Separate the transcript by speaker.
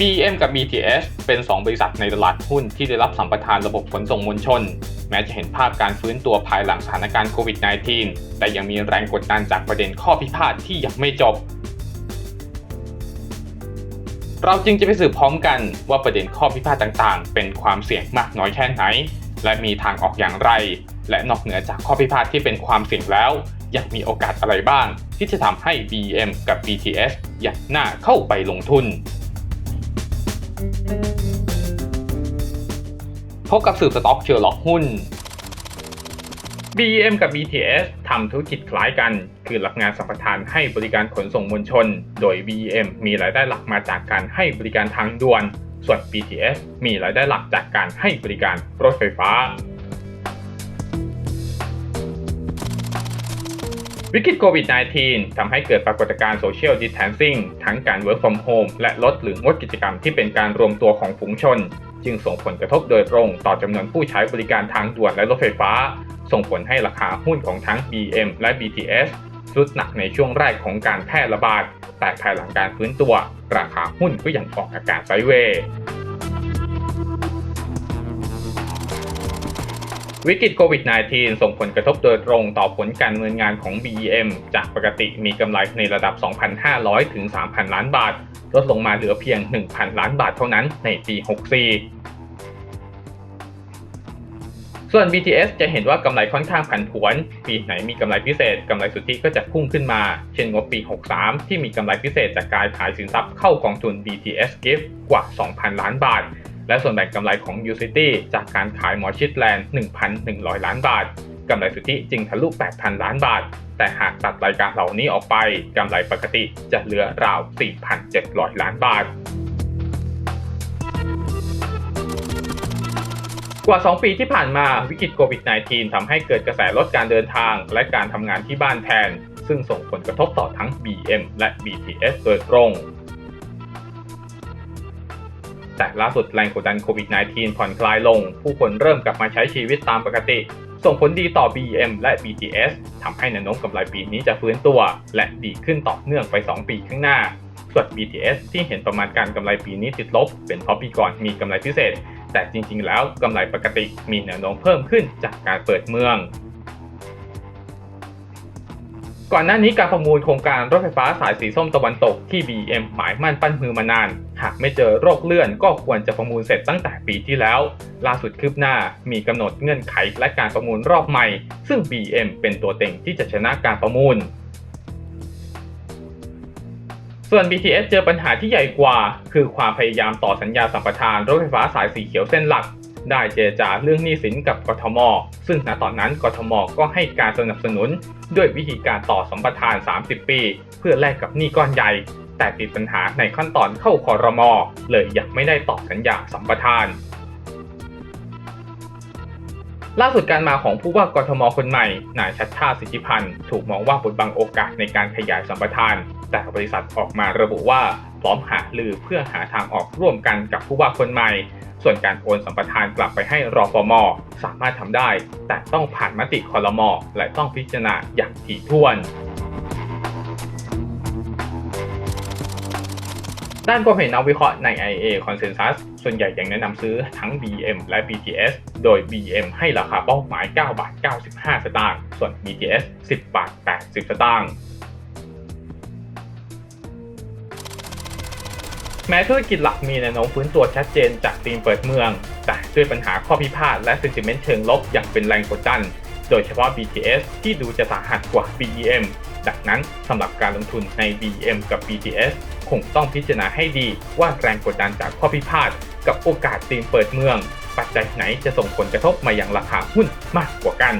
Speaker 1: BM กับ BTS เป็น 2 บริษัทในตลาดหุ้นที่ได้รับสัมปทานระบบขนส่งมวลชน แม้จะเห็นภาพการฟื้นตัวภายหลังสถานการณ์โควิด -19 แต่ยังมีแรงกดดันจากประเด็นข้อพิพาทที่ยังไม่จบ เราจึงจะไปสืบพร้อมกันว่าประเด็นข้อพิพาทต่างๆ เป็นความเสี่ยงมากน้อยแค่ไหน และมีทางออกอย่างไร และนอกเหนือจากข้อพิพาทที่เป็นความเสี่ยงแล้ว ยังมีโอกาสอะไรบ้าง ที่จะทำให้ BM กับ BTS อยากหน้าเข้าไปลงทุน พบกับสืบสต็อกเชอร์ล็อกหุ้น BEM กับ BTS ทำธุรกิจคล้ายกัน คือรับงานสัมปทานให้บริการขนส่งมวลชน โดย BEM มีรายได้หลักมาจากการให้บริการทางด่วน ส่วน BTS มีรายได้หลักจากการให้บริการรถไฟฟ้า วิกฤตโควิด -19 ทำให้เกิดปรากฏการณ์โซเชียลดิส a ทนซิ่งทั้งการ work from home และลดหรืองดกิจกรรมที่เป็นการรวมตัวของฝูงชน จึงส่งผลกระทบโดยตรงต่อจำนวนผู้ใช้บริการทางด่วนและรถไฟฟ้า ส่งผลให้ราคาหุ้นของทั้ง BM และ BTS สุดหนักในช่วงแรกของการแพร่ระบาด แต่ภายหลังการฟื้นตัว ราคาหุ้นก็ยังออกอาการไซเวย์ วิกฤตโควิด -19 ส่งผลกระทบโดยตรงต่อผลการดำเนินงานของ BEM จากปกติมีกำไรในระดับ 2,500 ถึง 3,000 ล้านบาท ลดลงมาเหลือเพียง 1,000 ล้านบาทเท่านั้นในปี 64 ส่วน BTS จะเห็นว่ากำไรค่อนข้างผันผวน ปีไหนมีกำไรพิเศษกำไรสุทธิก็จะพุ่งขึ้นมา เช่นงบปี 63 ที่มีกำไรพิเศษจากการขายสินทรัพย์เข้ากองทุน BTS Gift กว่า 2,000 ล้านบาท และส่วนแบ่งกำไรของ Ucity จากการขายหมอชิดแลนด์ 1,100 ล้านบาทกำไรสุทธิจึงทะลุ 8,000 ล้านบาท แต่หากตัดรายการเหล่านี้ออกไปกำไรปกติจะเหลือราว 4,700 ล้านบาทกว่า 2 ปีที่ผ่านมาวิกฤตโควิด -19 ทำให้เกิดกระแสลดการเดินทาง และการทำงานที่บ้านแทน ซึ่งส่งผลกระทบต่อทั้ง BM และ BTS โดยตรง แต่ล่าสุดแรงกดดันโควิด -19 ผ่อนคลายลง ผู้คนเริ่มกลับมาใช้ชีวิตตามปกติ ส่งผลดีต่อ BM และ BTS ทำให้แนวโน้มกำไรปีนี้จะฟื้นตัว และดีขึ้นต่อเนื่องไป 2 ปีข้างหน้า ส่วน BTS ที่เห็นประมาณการกำไรปีนี้ติดลบ เป็นเพราะปีก่อนมีกำไรพิเศษ แต่จริง ๆ แล้วกำไรปกติมีแนวโน้มเพิ่มขึ้นจากการเปิดเมืองก่อนหน้านี้การประมูลโครงการรถไฟฟ้าสายสีส้มตะวันตกที่ BM หมายมั่นปั้นมือมานาน หากไม่เจอโรคเลื่อนก็ควรจะประมูลเสร็จตั้งแต่ปีที่แล้ว ล่าสุดคืบหน้ามีกำหนดเงื่อนไขและการประมูลรอบใหม่ ซึ่ง BM เป็นตัวเต็งที่จะชนะการประมูล ส่วน BTS เจอปัญหาที่ใหญ่กว่า คือความพยายามต่อสัญญาสัมปทานรถไฟฟ้าสายสีเขียวเส้นหลัก ได้เจรจาเรื่องหนี้สินกับกทม ซึ่งณตอนนั้นกทมก็ให้การสนับสนุน ด้วยวิธีการต่อสัมปทาน 30 ปี เพื่อแลกกับหนี้ก้อนใหญ่ แต่ติดปัญหาในขั้นตอนเข้าคอรมอเลยยังไม่ได้ต่อสัญญาสัมปทาน ล่าสุดการมาของผู้ว่ากทมคนใหม่นายชัดชาติสิทธิพันธ์ถูกมองว่าบดบังโอกาสในการขยายสัมปทาน แต่บริษัทออกมาระบุว่าพร้อมหาลือเพื่อหาทางออกร่วมกันกับผู้ว่าคนใหม่ ส่วนการโอนสัมปทานกลับไปให้รอฟมสามารถทำได้ แต่ต้องผ่านมติคอรมอและต้องพิจารณาอย่างถี่ถ้วน ด้านความเห็นนักวิเคราะห์ใน IA Consensus ส่วนใหญ่ยังแนะนำซื้อทั้ง BM และ BTS โดย BM ให้ราคาเป้าหมาย 9 บาท 95 สตางค์ ส่วน BTS 10 บาท 80 สตางค์ แม้ธุรกิจหลักมีแนวโน้มฟื้นตัวชัดเจนจากธีมเปิดเมือง แต่ด้วยปัญหาข้อพิพาทและ sentiment เชิงลบอย่างเป็นแรงกดดัน โดยเฉพาะ BTS ที่ดูจะสาหัสกว่า BEM ดังนั้นสำหรับการลงทุนใน BM กับ BTS คงต้องพิจารณาให้ดีว่าแรงกดดันจากข้อพิพาทกับโอกาสตีมเปิดเมือง ปัจจัยไหนจะส่งผลกระทบมาอย่างราคาหุ้นมากกว่ากัน